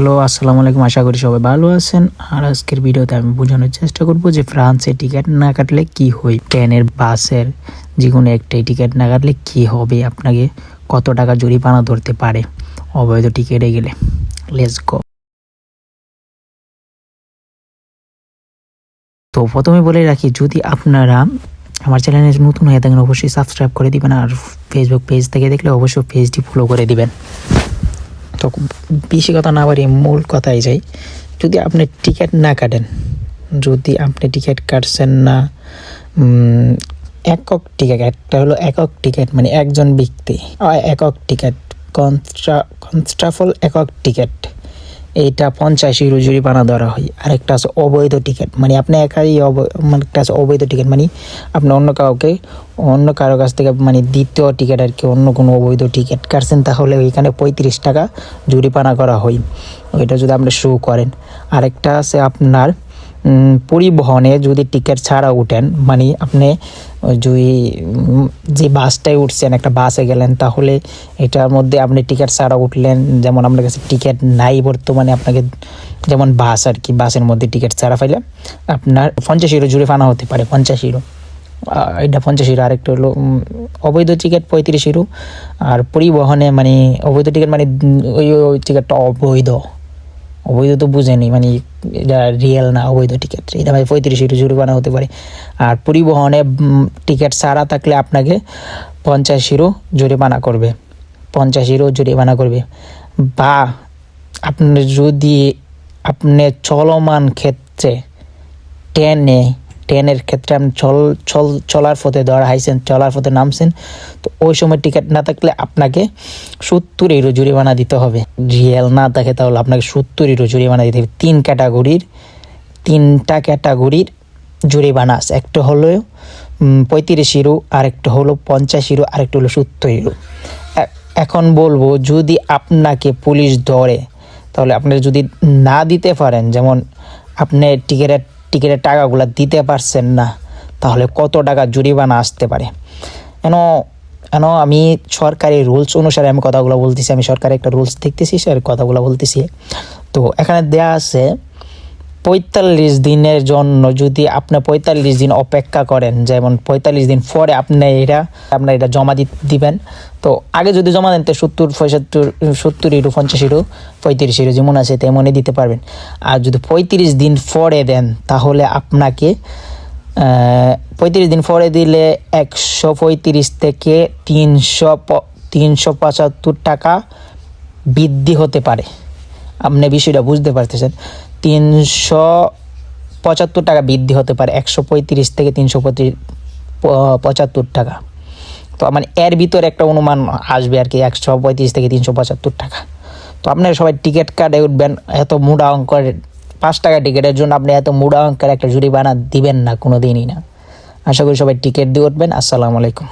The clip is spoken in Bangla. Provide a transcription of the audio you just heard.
হ্যালো, আসসালামু আলাইকুম। আশা করি সবাই ভালো আছেন। আর আজকের ভিডিওতে আমি বোঝানোর চেষ্টা করব যে ফ্রান্সে টিকিট না কাটলে কি হয়, ট্রেনের, বাসের যে কোনো একটাই টিকিট না কাটলে কি হবে, আপনাকে কত টাকা জরিমানা ধরতে পারে, অবৈধ টিকিটে গেলে। লেটস গো তো প্রথমে বলে রাখি, যদি আপনারা আমার চ্যানেলে নতুন হয়ে থাকেন, অবশ্যই সাবস্ক্রাইব করে দিবেন আর ফেসবুক পেজ থেকে দেখলে অবশ্যই পেজটি ফলো করে দিবেন। তো বেশি কথা না বাড়িয়ে মূল কথাই যাই। যদি আপনি টিকিট না কাটেন, যদি আপনি টিকিট কাটছেন না একক টিকিট, একটা হলো একক টিকিট মানে একজন ব্যক্তি একক টিকিট, কনস্ট্রা কনস্ট্রাফল একক টিকিট। এইটা পঞ্চাশ ইউরো জরিমানা ধরা হয়, আরেকটা আছে অবৈধ টিকিট মানে আপনি একাই মানে একটা আছে অবৈধ টিকিট মানে আপনি অন্য কাউকে, অন্য কারও কাছ থেকে মানে দ্বিতীয় টিকিট আর কি, অন্য কোনো অবৈধ টিকিট কাটছেন, তাহলে ওইখানে পঁয়ত্রিশ টাকা জরিমানা করা হয়, ওইটা যদি আপনি শো করেন। আরেকটা আছে আপনার পরিবহনে যদি টিকিট ছাড়া উঠেন মানে আপনি যদি যে বাসটায় উঠছেন, একটা বাসে গেলেন, তাহলে এটার মধ্যে আপনি টিকিট ছাড়া উঠলেন, যেমন আপনার কাছে টিকিট নাই বর্তমানে, আপনাকে যেমন বাস আর কি, বাসের মধ্যে টিকিট ছাড়া পাইলে আপনার পঞ্চাশ ইউরো জুড়ে ফানা হতে পারে, পঞ্চাশ ইউরো এটা পঞ্চাশ ইউরো আরেকটা হলো অবৈধ টিকিট পঁয়ত্রিশ ইউরো আর পরিবহনে মানে অবৈধ টিকিট মানে ওই ওই টিকিটটা অবৈধ। অবৈধ তো বুঝেনি মানে এটা রিয়েল না, অবৈধ টিকিট এটা মানে পঁয়ত্রিশ ইউরো জরিমানা হতে পারে। আর পরিবহনে টিকিট ছাড়া থাকলে আপনাকে পঞ্চাশ ইউরো জরিমানা করবে। পঞ্চাশ ইউরো জরিমানা করবে। বা আপনি যদি, আপনি চলমান ক্ষেত্রে ট্রেনে ট্রেনের ক্ষেত্রে আপনি চল চল, চলার পথে ধরা হাইছেন চলার পথে নামছেন, তো ওই সময় টিকিট না থাকলে আপনাকে সত্তর ইউরো জরিমানা দিতে হবে। রিয়েল না থাকে তাহলে আপনাকে সত্তর ইউরো জরিমানা দিতে হবে। তিন ক্যাটাগরির, তিনটা ক্যাটাগরির জরিমানা আছে। একটা হলো পঁয়ত্রিশ ইউরো আরেকটা হলো পঞ্চাশ ইউরো আরেকটা হলো সত্তর ইউরো এখন বলব, যদি আপনাকে পুলিশ ধরে, তাহলে আপনি যদি না দিতে পারেন, যেমন আপনি টিকিটের টিকিটের টাকাগুলো দিতে পারছেন না, তাহলে কত টাকা জরিমানা আসতে পারে? এন এন, আমি সরকারি রুলস অনুসারে আমি কথাগুলো বলতেছি, আমি সরকারি একটা রুলস দেখতেছি সে কথাগুলো বলতেছি। তো এখানে দেয়া আছে পঁয়তাল্লিশ দিনের জন্য যদি আপনি পঁয়তাল্লিশ দিন অপেক্ষা করেন, যেমন পঁয়তাল্লিশ দিন পরে আপনি এটা, আপনার এটা জমা দিবেন, তো আগে যদি জমা দেন, তো সত্তর পঁয়সত্তর সত্তর ইরো, পঞ্চাশ ইরো, পঁয়ত্রিশ ইরো যেমন আছে তেমনই দিতে পারবেন। আর যদি পঁয়ত্রিশ দিন পরে দেন, তাহলে আপনাকে পঁয়ত্রিশ দিন পরে দিলে একশো পঁয়ত্রিশ থেকে তিনশো তিনশো পঁচাত্তর টাকা বৃদ্ধি হতে পারে। আপনি বিষয়টা বুঝতে পারতেছেন। তিনশো পঁচাত্তর টাকা বৃদ্ধি হতে পারে, একশো পঁয়ত্রিশ থেকে তিনশো পঁচাত্তর টাকা। তো মানে এর ভিতরে একটা অনুমান আসবে আর কি, একশো পঁয়ত্রিশ থেকে তিনশো পঁচাত্তর টাকা। তো আপনারা সবাই টিকিট কাটে উঠবেন, এত মুড়া অঙ্কের, পাঁচ টাকা টিকিটের জন্য আপনি এত মুড়া অঙ্কের একটা জরিমানা দিবেন না কোনো দিনই না। আশা করি সবাই টিকিট দিয়ে উঠবেন, আসসালামু আলাইকুম।